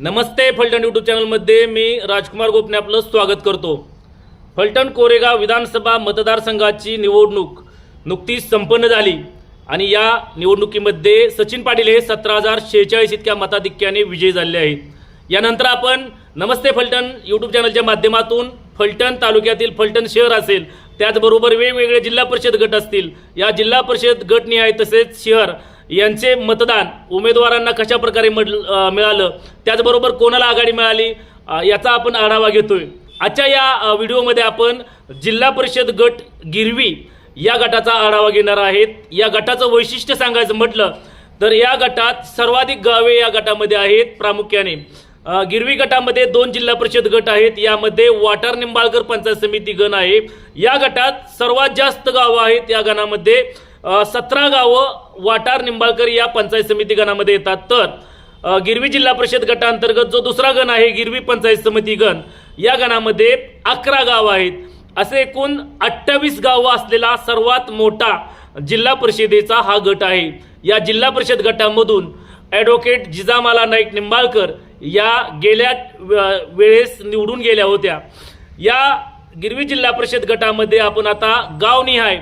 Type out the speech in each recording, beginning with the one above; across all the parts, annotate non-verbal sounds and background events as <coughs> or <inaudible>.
नमस्ते Phaltan YouTube चॅनलमध्ये मी राजकुमार गोपने आपलं स्वागत करतो. फलटण कोरेगाव विधानसभा मतदारसंघाची निवडणूक नुकतीच संपन्न झाली आणि या निवडणुकीमध्ये सचिन पाटील हे सतरा हजार शेहेचाळीस इतक्या मताधिक्याने विजयी झाले आहेत. यानंतर आपण नमस्ते फलटण यूट्यूब चॅनलच्या माध्यमातून फलटण तालुक्यातील फलटण शहर असेल त्याचबरोबर वेगवेगळे जिल्हा परिषद गट असतील या जिल्हा परिषद गटनिहाय तसेच शहर यांचे मतदान उमेदवारांना कशा प्रकारे मड- मिळालं त्याचबरोबर कोणाला आघाडी मिळाली याचा आपण आढावा घेतोय. आजच्या या व्हिडिओमध्ये आपण जिल्हा परिषद गट गिरवी या गटाचा आढावा घेणार आहेत. या गटाचं वैशिष्ट्य सांगायचं म्हटलं तर या गटात सर्वाधिक गावे या गटामध्ये आहेत प्रामुख्याने. गिरवी गटामध्ये दोन जिल्हा परिषद गट आहेत. यामध्ये वाटार निंबाळकर पंचायत समिती गण आहे. या गटात सर्वात जास्त गावं आहेत या गणामध्ये. सतरा गावं वाटार निंबाळकर या पंचायत समिती गणामध्ये येतात. तर गिरवी जिल्हा परिषद गटांतर्गत जो दुसरा गण आहे गिरवी पंचायत समिती गण या गणामध्ये अकरा गावं आहेत. असे एकूण अठ्ठावीस गावं असलेला सर्वात मोठा जिल्हा परिषदेचा हा गट आहे. या जिल्हा परिषद गटामधून ॲडव्होकेट जिजामाला नाईक निंबाळकर या गेल्या वेळेस निवडून गेल्या होत्या. या गिरवी जिल्हा परिषद गटामध्ये आपण आता गावनिहाय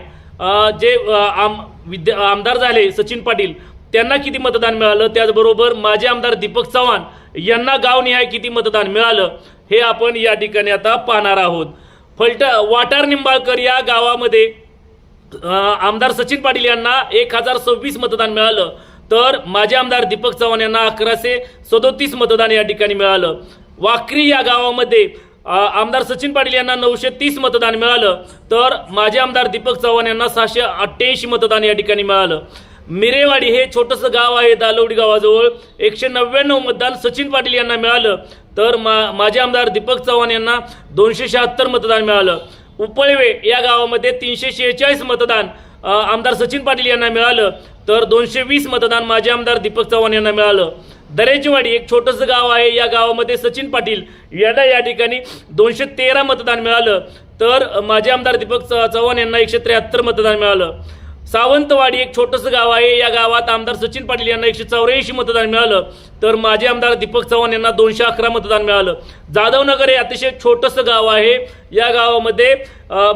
जे आम विद्या आमदार झाले सचिन पाटील त्यांना किती मतदान मिळालं? त्याचबरोबर माजी आमदार दीपक चव्हाण यांना गावनिहाय किती मतदान मिळालं? हे आपण या ठिकाणी आता पाहणार आहोत. फलट वाटार निंबाळकर या गावामध्ये आमदार सचिन पाटील यांना एक हजार सव्वीस मतदान मिळालं. तर माजी आमदार दीपक चव्हाण यांना अकराशे सदोतीस मतदान या ठिकाणी मिळालं. वाकरी या गावामध्ये आमदार सचिन पाटील यांना नऊशे तीस मतदान मिळालं. तर माजी आमदार दीपक चव्हाण यांना सहाशे अठ्ठ्याऐंशी मतदान या ठिकाणी मिळालं. मिरेवाडी हे छोटंसं गाव आहे दालवडी गावाजवळ. एकशे नव्याण्णव मतदान सचिन पाटील यांना मिळालं. तर मा माजी आमदार दीपक चव्हाण यांना दोनशे शहात्तर मतदान मिळालं. उपळवे या गावामध्ये तीनशे शेहेचाळीस मतदान आमदार सचिन पाटील यांना मिळालं. तर दोनशे वीस मतदान माजी आमदार दीपक चव्हाण यांना मिळालं. दरेचवाडी एक छोटंसं गाव आहे. या गावामध्ये सचिन पाटील यांना या ठिकाणी दोनशे तेरा मतदान मिळालं. तर माझे माजी आमदार दीपक च- चव्हाण यांना एकशे त्र्याहत्तर मतदान मिळालं. सावंतवाडी एक छोटंसं गाव आहे. या गावात आमदार सचिन पाटील यांना एकशे चौऱ्याऐंशी मतदान मिळालं. तर माजी आमदार दीपक चव्हाण यांना दोनशे अकरा मतदान मिळालं. जाधवनगर हे अतिशय छोटंसं गाव आहे. या गावामध्ये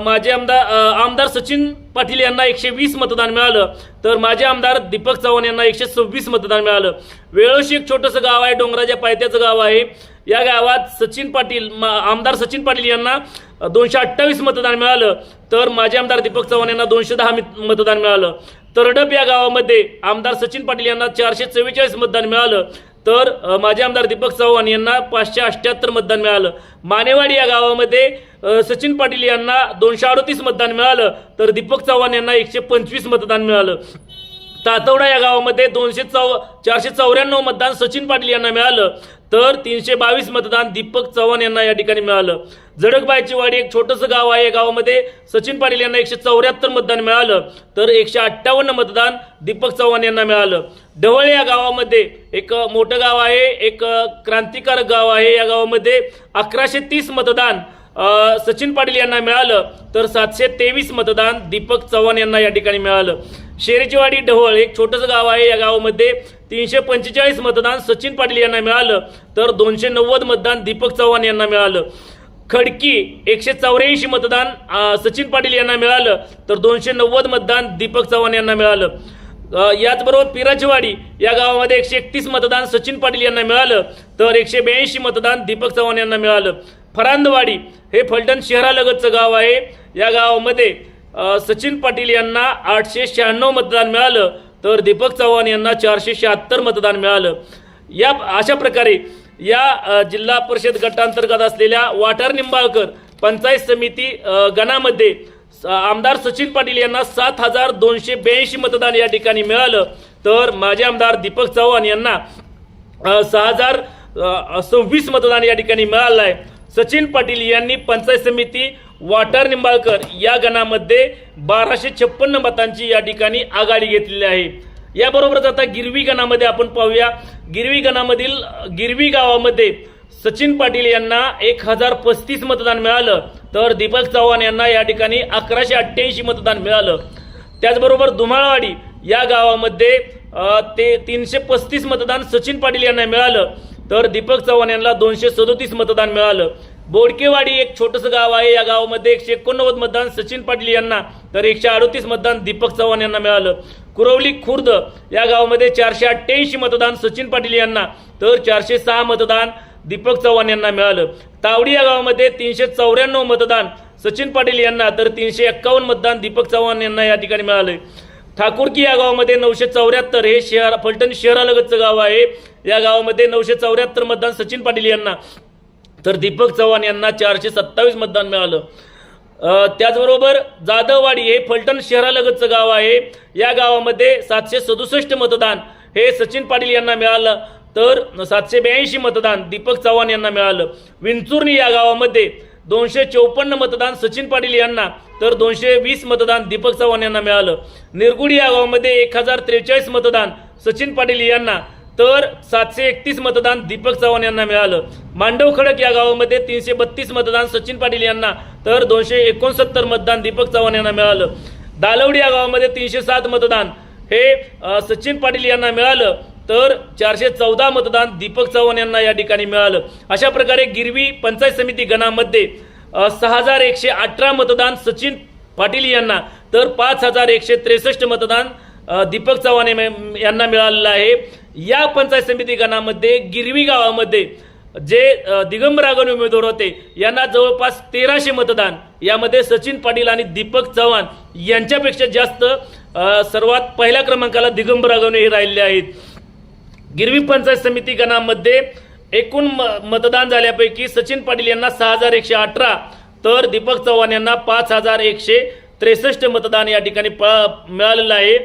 माजी आमदार आमदार सचिन पाटील यांना एकशे वीस मतदान मिळालं. तर माजी आमदार दीपक चव्हाण यांना एकशे सव्वीस मतदान मिळालं. वेळोशी एक छोटंसं गाव आहे. डोंगराच्या पायथ्याचं गाव आहे. या गावात सचिन पाटील आमदार सचिन पाटील यांना दोनशे अठ्ठावीस मतदान मिळालं. तर माजी आमदार दीपक चव्हाण यांना दोनशे दहा मतदान मिळालं. तरडप या गावामध्ये आमदार सचिन पाटील यांना चारशे चव्वेचाळीस मतदान मिळालं. तर माजी आमदार दीपक चव्हाण यांना पाचशे अठ्ठ्याहत्तर मतदान मिळालं. मानेवाडी या गावामध्ये सचिन पाटील यांना दोनशे अडतीस मतदान मिळालं. तर दीपक चव्हाण यांना एकशे पंचवीस मतदान मिळालं. तातवडा या गावामध्ये दोनशे चौ चारशे चौऱ्याण्णव मतदान सचिन पाटील यांना मिळालं. तर तीनशे बावीस मतदान दीपक चव्हाण यांना या ठिकाणी मिळालं. जडकबायची वाडी एक छोटंसं गाव आहे. या गावामध्ये सचिन पाटील यांना एकशे चौऱ्याहत्तर मतदान मिळालं. तर एकशे अठ्ठावन्न मतदान दीपक चव्हाण यांना मिळालं. ढवळे या गावामध्ये एक मोठं गाव आहे. एक क्रांतिकारक गाव आहे. या गावामध्ये अकराशे तीस मतदान सचिन पाटील यांना मिळालं. तर सातशे तेवीस मतदान दीपक चव्हाण यांना या ठिकाणी मिळालं. शेरीचीवाडी ढवळ एक छोटंसं गाव आहे. या गावामध्ये तीनशे पंचेचाळीस मतदान सचिन पाटील यांना मिळालं. तर दोनशे नव्वद मतदान दीपक चव्हाण यांना मिळालं. खडकी एकशे चौऱ्याऐंशी मतदान सचिन पाटील यांना मिळालं. तर दोनशे नव्वद मतदान दीपक चव्हाण यांना मिळालं. याचबरोबर पिराचवाडी या गावामध्ये एकशे एकतीस मतदान सचिन पाटील यांना मिळालं. तर एकशे ब्याऐंशी मतदान दीपक चव्हाण यांना मिळालं. फरांदवाडी हे फलटण शहरालगतचं गाव आहे. या गावामध्ये सचिन पाटील यांना आठशे शहाण्णव मतदान मिळालं तर दीपक चव्हाण यांना चारशे शहात्तर मतदान मिळालं. या अशा प्रकारे या जिल्हा परिषद गटांतर्गत असलेल्या वाटार निंबाळकर पंचायत समिती गणामध्ये आमदार सचिन पाटील यांना सात हजार दोनशे ब्याऐंशी मतदान या ठिकाणी मिळालं. तर माजी आमदार दीपक चव्हाण यांना सहा हजार सव्वीस मतदान या ठिकाणी मिळालं आहे सचिन पाटील यांनी पंचायत समिती वाटार निंबाळकर या गणामध्ये बाराशे छप्पन्न मतांची या ठिकाणी आघाडी घेतलेली आहे. याबरोबरच आता गिरवी गणामध्ये आपण पाहूया. गिरवी गणामधील गिरवी गावामध्ये सचिन पाटील यांना एक हजार पस्तीस मतदान मिळालं. तर दीपक चव्हाण यांना या ठिकाणी अकराशे अठ्ठ्याऐंशी मतदान मिळालं. त्याचबरोबर धुमाळवाडी या गावामध्ये ते तीनशे पस्तीस मतदान सचिन पाटील यांना मिळालं. तर दीपक चव्हाण यांना दोनशे सदोतीस मतदान मिळालं. बोडकेवाडी एक छोटंसं गाव आहे. या गावामध्ये एकशे एकोणनव्वद मतदान सचिन पाटील यांना तर एकशे अडतीस मतदान दीपक चव्हाण यांना मिळालं. कुरवली खुर्द या गावामध्ये चारशे अठ्ठ्याऐंशी मतदान सचिन पाटील यांना तर चारशे सहा मतदान दीपक चव्हाण यांना मिळालं. तावडी या गावामध्ये तीनशे चौऱ्याण्णव मतदान सचिन पाटील यांना तर तीनशे एक्कावन्न मतदान दीपक चव्हाण यांना या ठिकाणी मिळाले ठाकूरकी या गावामध्ये नऊशे चौऱ्याहत्तर हे शहर फलटण शहरालगतचं गाव आहे. या गावामध्ये नऊशे चौऱ्याहत्तर मतदान सचिन पाटील यांना तर दीपक चव्हाण यांना चारशे सत्तावीस मतदान मिळालं. त्याचबरोबर जाधववाडी हे फलटण शहरालगतचं गाव आहे. या गावामध्ये सातशे सदुसष्ट मतदान हे सचिन पाटील यांना मिळालं. तर सातशे ब्याऐंशी मतदान दीपक चव्हाण यांना मिळालं. विंचुर्णी या गावामध्ये दोनशे चौपन्न मतदान सचिन पाटील यांना तर दोनशे वीस मतदान दीपक चव्हाण यांना मिळालं. निरगुडी या गावामध्ये एक हजार त्रेचाळीस मतदान सचिन पाटील यांना तर सातशे एकतीस मतदान दीपक चव्हाण यांना मिळालं. मांडव खडक या गावामध्ये तीनशे बत्तीस मतदान सचिन पाटील यांना तर दोनशे एकोणसत्तर मतदान दीपक चव्हाण यांना मिळालं. दालवडी या गावामध्ये तीनशे सात मतदान. हे सचिन पाटील यांना मिळालं तर चारशे चौदा मतदान दीपक चव्हाण यांना या ठिकाणी मिळालं. अशा प्रकारे गिरवी पंचायत समिती गणामध्ये सहा हजार एकशे अठरा मतदान सचिन पाटील यांना तर पाच हजार एकशे त्रेसष्ट मतदान दीपक चव्हाण यांना मिळालेलं आहे. या पंचायत समिती गणामध्ये गिरवी गावामध्ये जे दिगंबरागण दिगंबर उमेदवार होते यांना जवळपास तेराशे मतदान यामध्ये सचिन पाटील आणि दीपक चव्हाण यांच्यापेक्षा जास्त सर्वात पहिल्या क्रमांकाला दिगंबरागण हे राहिले आहेत. गिरवी पंचायत समिती गणामध्ये एकूण म- मतदान झाल्यापैकी सचिन पाटील यांना सहा हजार एकशे अठरा तर दीपक चव्हाण यांना पाच हजार एकशे त्रेसष्ट मतदान या ठिकाणी प- मिळालेलं आहे.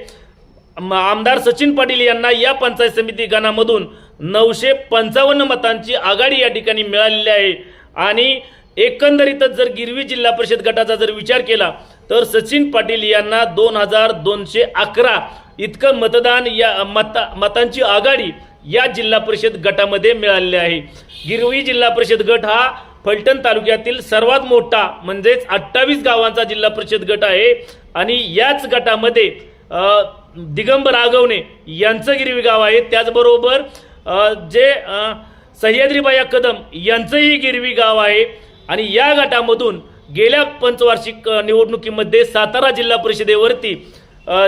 आमदार सचिन पाटील यांना या पंचायत समिती गणामधून नऊशे पंचावन्न मतांची आघाडी या ठिकाणी मिळालेली आहे. आणि एकंदरीतच जर गिरवी जिल्हा परिषद गटाचा जर विचार केला तर सचिन पाटील यांना दोन हजार दोनशे अकरा इतकं मतदान या मता मतांची आघाडी या जिल्हा परिषद गटामध्ये मिळालेली आहे. गिरवी जिल्हा परिषद गट हा फलटण तालुक्यातील सर्वात मोठा म्हणजेच अठ्ठावीस गावांचा जिल्हा परिषद गट आहे. आणि याच गटामध्ये दिगंबर आगवणे यांचं गिरवी गाव आहे. त्याचबरोबर जे सह्याद्रीबाई सह्याद्रीबाया कदम यांचंही गिरवी गाव आहे. आणि या गटामधून गेल्या पंचवार्षिक निवडणुकीमध्ये सातारा जिल्हा परिषदेवरती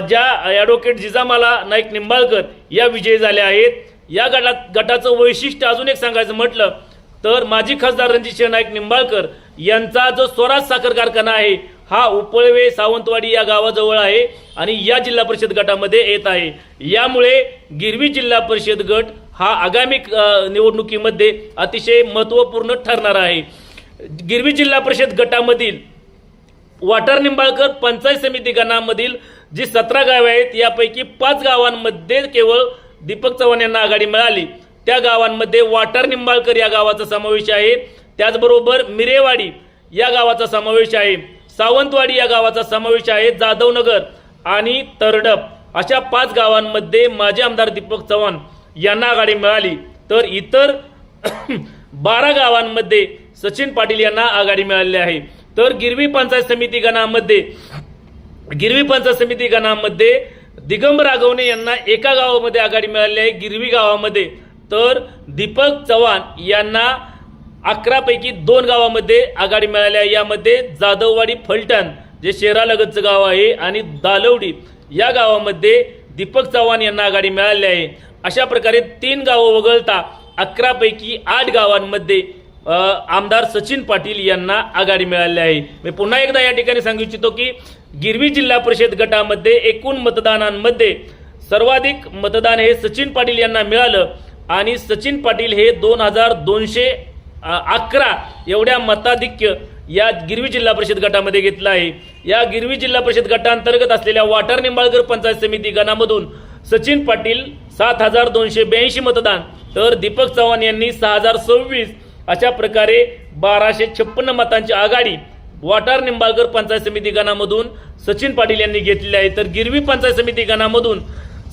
ज्या ॲडव्होकेट जिजामाला नाईक निंबाळकर या विजयी झाल्या आहेत. या गटात गटाचं वैशिष्ट्य अजून एक सांगायचं म्हटलं तर माजी खासदार रणजितसिंह नाईक निंबाळकर यांचा जो स्वराज साखर कारखाना आहे हा उपळवे सावंतवाडी या गावाजवळ आहे आणि या जिल्हा परिषद गटामध्ये येत आहे. यामुळे गिरवी जिल्हा परिषद गट हा आगामी निवडणुकीमध्ये अतिशय महत्त्वपूर्ण ठरणार आहे. गिरवी जिल्हा परिषद गटामधील वाटर निंबाळकर पंचायत समिती गणामधील जी सतरा गावे आहेत यापैकी पाच गावांमध्ये केवळ दीपक चव्हाण यांना आघाडी मिळाली. त्या गावांमध्ये वाटर निंबाळकर या गावाचा समावेश आहे. त्याचबरोबर मिरेवाडी या गावाचा समावेश आहे. सावंतवाडी या गावाचा समावेश आहे जाधवनगर आणि तरडप. अशा पाच गावांमध्ये माजी आमदार दीपक चव्हाण यांना आघाडी मिळाली. तर इतर <clears throat> बारा गावांमध्ये सचिन पाटील यांना आघाडी मिळालेली आहे. तर गिरवी पंचायत समिती गणामध्ये गिरवी पंचायत समिती गणामध्ये दिगंबर आगवणे यांना एका गावामध्ये आघाडी मिळाली आहे गिरवी गावामध्ये. तर दीपक चव्हाण यांना अकरा पैकी दोन गावामध्ये आघाडी मिळाली आहे यामध्ये जाधववाडी फलटण जे शहरालगतचं गाव आहे आणि दालवडी या गावामध्ये दीपक चव्हाण यांना आघाडी मिळाली आहे. अशा प्रकारे तीन गावं वगळता अकरापैकी आठ गावांमध्ये आमदार सचिन पाटील यांना आघाडी मिळाली आहे. मी पुन्हा एकदा या ठिकाणी सांगू इच्छितो की गिरवी जिल्हा परिषद गटामध्ये एकूण मतदानांमध्ये सर्वाधिक मतदान हे सचिन पाटील यांना मिळालं. आणि सचिन पाटील हे दोन हजार दोनशे अकरा एवढ्या मताधिक्य या गिरवी जिल्हा परिषद गटामध्ये घेतलं आहे. या गिरवी जिल्हा परिषद गटांतर्गत असलेल्या वाटर निंबाळकर पंचायत समिती गणामधून सचिन पाटील सात हजार दोनशे ब्याऐंशी मतदान तर दीपक चव्हाण यांनी सहा हजार सव्वीस अशा प्रकारे बाराशे छप्पन्न मतांची आघाडी वाटार निंबाळकर पंचायत समिती गणामधून सचिन पाटील यांनी घेतलेली आहे. तर गिरवी पंचायत समिती गणामधून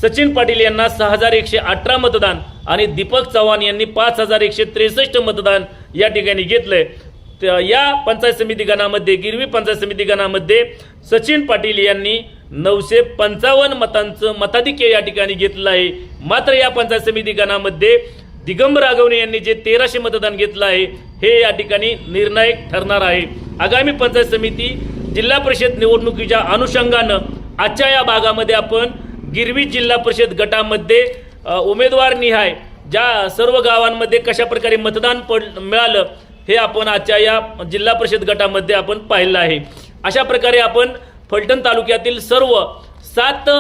सचिन पाटील यांना सहा हजार एकशे अठरा मतदान आणि दीपक चव्हाण यांनी पाच हजार एकशे त्रेसष्ट मतदान या ठिकाणी घेतलंय. या पंचायत समिती गणामध्ये गिरवी पंचायत समिती गणामध्ये सचिन पाटील यांनी नऊशे पंचावन्न मतांचं मताधिक्य या ठिकाणी घेतलं आहे. मात्र या पंचायत समिती गणामध्ये दिगंबर रागवणे यांनी जे तेराशे मतदान घेतलं आहे हे या ठिकाणी निर्णायक ठरणार आहे. आगामी पंचायत समिती जिल्हा परिषद निवडणुकीच्या अनुषंगानं आजच्या या भागामध्ये आपण गिरवी जिल्हा परिषद गटामध्ये उमेदवार निहाय ज्या सर्व गावांमध्ये कशा प्रकारे मतदान पड मिळालं हे आपण आजच्या या जिल्हा परिषद गटामध्ये आपण पाहिलं आहे. अशा प्रकारे आपण फलटण तालुक्यातील सर्व सात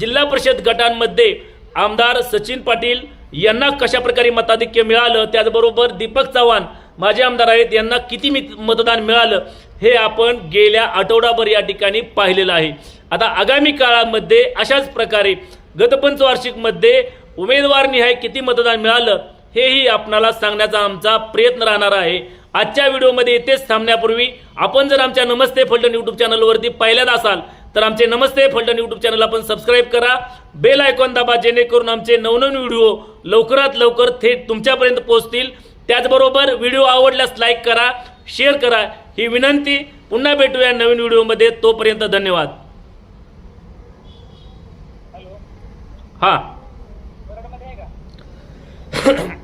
जिल्हा परिषद गटांमध्ये आमदार सचिन पाटील यांना कशा प्रकारे मताधिक्य मिळालं त्याचबरोबर दीपक चव्हाण माझे आमदार आहेत यांना किती मित- मतदान मिळालं हे आपण गेल्या आठवडाभर या ठिकाणी पाहिलेलं आहे. आता आगामी काळामध्ये अशाच प्रकारे गतपंचवार्षिकमध्ये उमेदवार निहाय किती मतदान मिळालं हेही आपणाला सांगण्याचा आमचा प्रयत्न राहणार आहे. आजच्या व्हिडिओमध्ये इथेच थांबण्यापूर्वी आपण जर आमच्या नमस्ते फलटण यूट्यूब चॅनलवरती पहिल्यांदा असाल तर आमचे नमस्ते फलटण यूट्यूब चॅनल आपण सबस्क्राईब करा. बेल आयकॉन दाबा जेणेकरून आमचे नवनवीन व्हिडिओ लवकरात लवकर थेट तुमच्यापर्यंत पोहोचतील. त्याचबरोबर व्हिडिओ आवडल्यास लाईक करा शेअर करा. ही विनंती. पुन्हा भेटूया नवीन व्हिडिओमध्ये. तोपर्यंत धन्यवाद. हां. Ahem. <coughs>